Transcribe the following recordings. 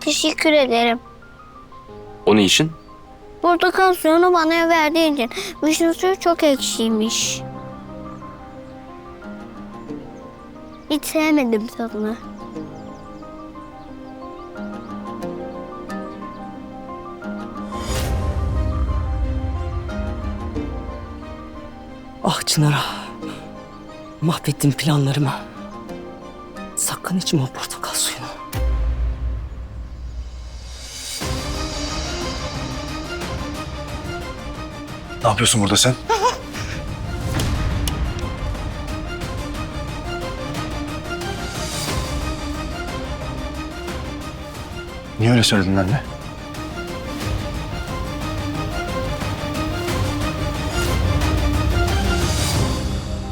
Teşekkür ederim. O ne için? Portakal suyunu bana verdiğin için. Vişne suyu çok ekşiymiş. Hiç sevmedim tadını. Ah Çınar ah. Mahvettin planlarımı. Sakın içme o portakal Ne yapıyorsun burada sen? Niye öyle söyledin anne?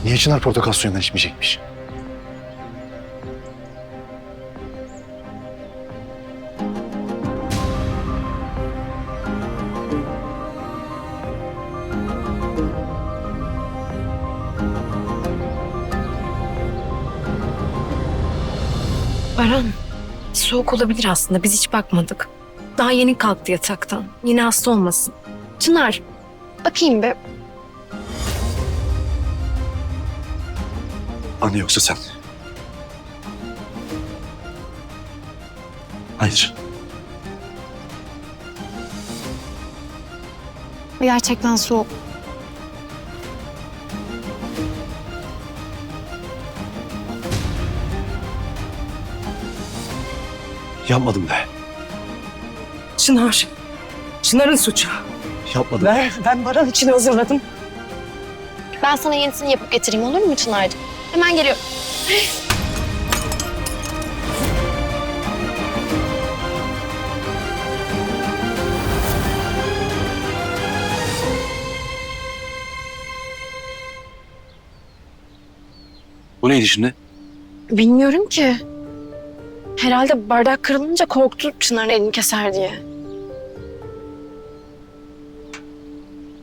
Niye Çınar portakal suyundan içmeyecekmiş? Baran, soğuk olabilir aslında. Biz hiç bakmadık. Daha yeni kalktı yataktan. Yine hasta olmasın. Çınar, bakayım be. Anne yoksa sen? Hayır. Gerçekten soğuk. Yapmadım be. Çınar. Çınar'ın suçu. Yapmadım. Ben, ben Baran için hazırladım. Ben sana yenisini yapıp getireyim olur mu Çınar'cığım? Hemen geliyorum. Bu neydi şimdi? Bilmiyorum ki. Herhalde bardak kırılınca korktu Çınar'ın elini keser diye.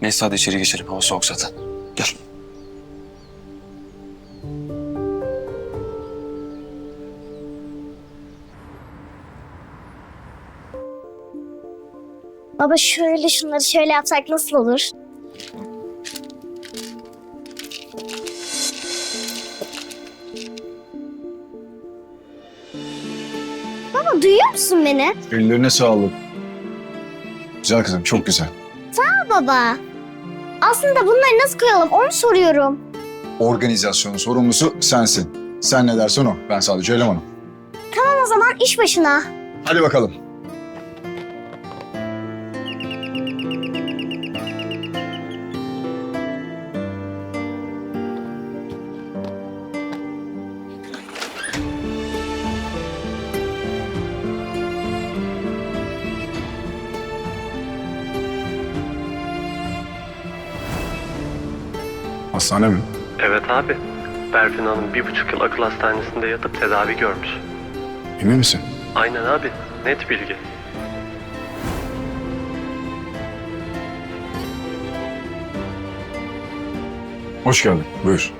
Neyse hadi içeri geçelim. Hava soğuk zaten. Gel. Baba şöyle şunları şöyle yapsak nasıl olur? Baba duyuyor musun beni? Ellerine sağlık. Güzel kızım, çok güzel. Ha baba. Aslında bunları nasıl koyalım onu soruyorum. Organizasyonun sorumlusu sensin. Sen ne dersen o. Ben sadece elemanım. O zaman iş başına. Hadi bakalım. Hastane mi? Evet abi. Berfin Hanım bir buçuk yıl akıl hastanesinde yatıp tedavi görmüş. Emin misin? Aynen abi. Net bilgi. Hoş geldin. Buyur.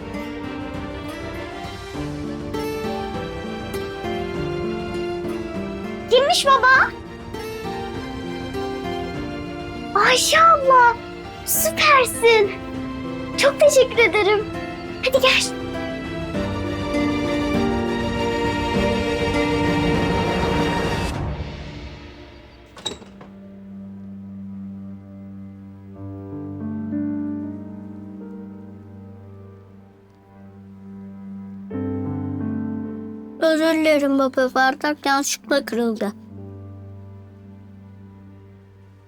Kimmiş baba? Ayşe abla. Süpersin. Çok teşekkür ederim. Hadi gel. Özür dilerim baba. Bardak yanlışlıkla kırıldı.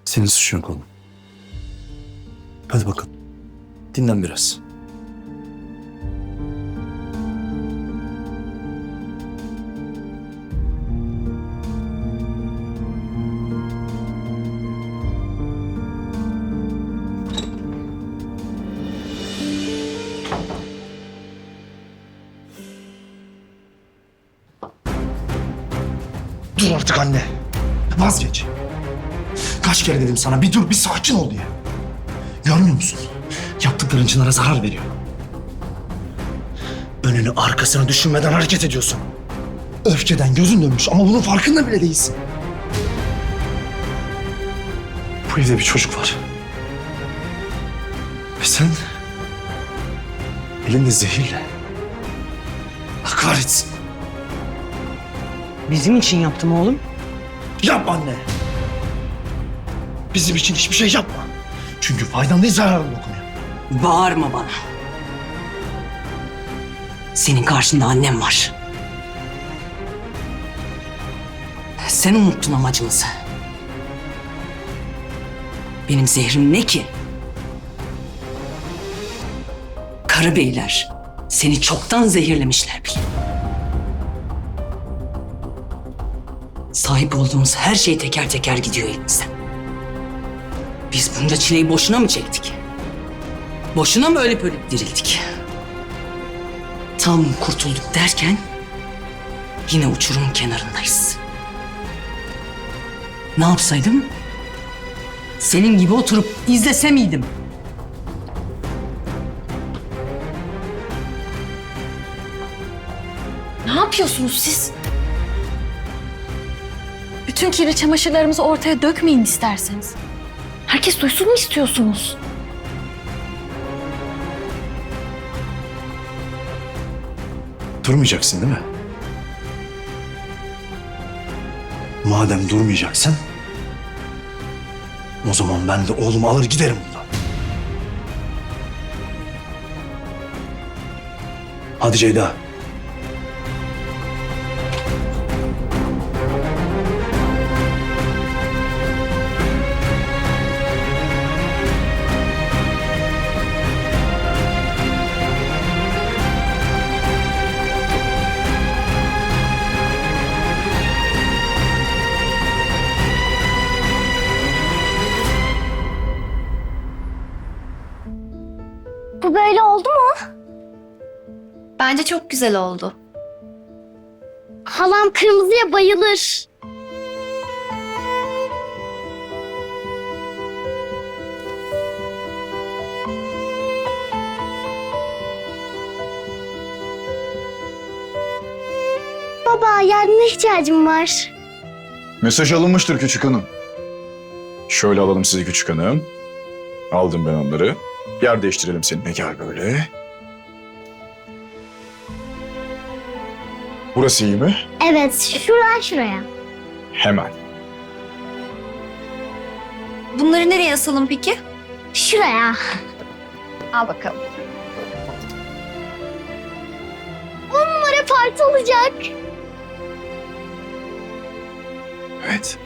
Senin suçun yok oğlum. Hadi bakalım. Dinlen biraz. Dur artık anne. Vazgeç. Kaç kere dedim sana bir dur bir sakin ol diye. Görmüyor musun? Yaptıkların Çınar'a zarar veriyor. Önünü arkasını düşünmeden hareket ediyorsun. Öfkeden gözün dönmüş ama bunun farkında bile değilsin. Bu evde bir çocuk var. Ve sen elinde zehirle. Allah kahretsin. Bizim için yaptım oğlum. Yapma anne. Bizim için hiçbir şey yapma. Çünkü faydan değil zararın dokunuyor. Bağırma bana. Senin karşında annem var. Sen unuttun amacımızı. Benim zehrim ne ki? Karabeyler seni çoktan zehirlemişler bile. Sahip olduğumuz her şey teker teker gidiyor elimizden. Biz bunca çileyi boşuna mı çektik? Boşuna mı ölüp ölüp dirildik? Tam kurtulduk derken yine uçurumun kenarındayız. Ne yapsaydım? Senin gibi oturup izlese miydim? Ne yapıyorsunuz siz? Bütün kirli çamaşırlarımızı ortaya dökmeyin isterseniz. Herkes duysun mu istiyorsunuz? Durmayacaksın değil mi? Madem durmayacaksın, o zaman ben de oğlumu alır giderim buradan. Hadi Ceyda. Bu böyle oldu mu? Bence çok güzel oldu. Halam kırmızıya bayılır. Baba yardımına ihtiyacım var. Mesaj alınmıştır küçük hanım. Şöyle alalım sizi küçük hanım. Aldım ben onları. Yer değiştirelim seninle. Gel böyle. Burası iyi mi? Evet, şuradan şuraya. Hemen. Bunları nereye asalım peki? Şuraya. Al bakalım. On numara parti olacak. Evet.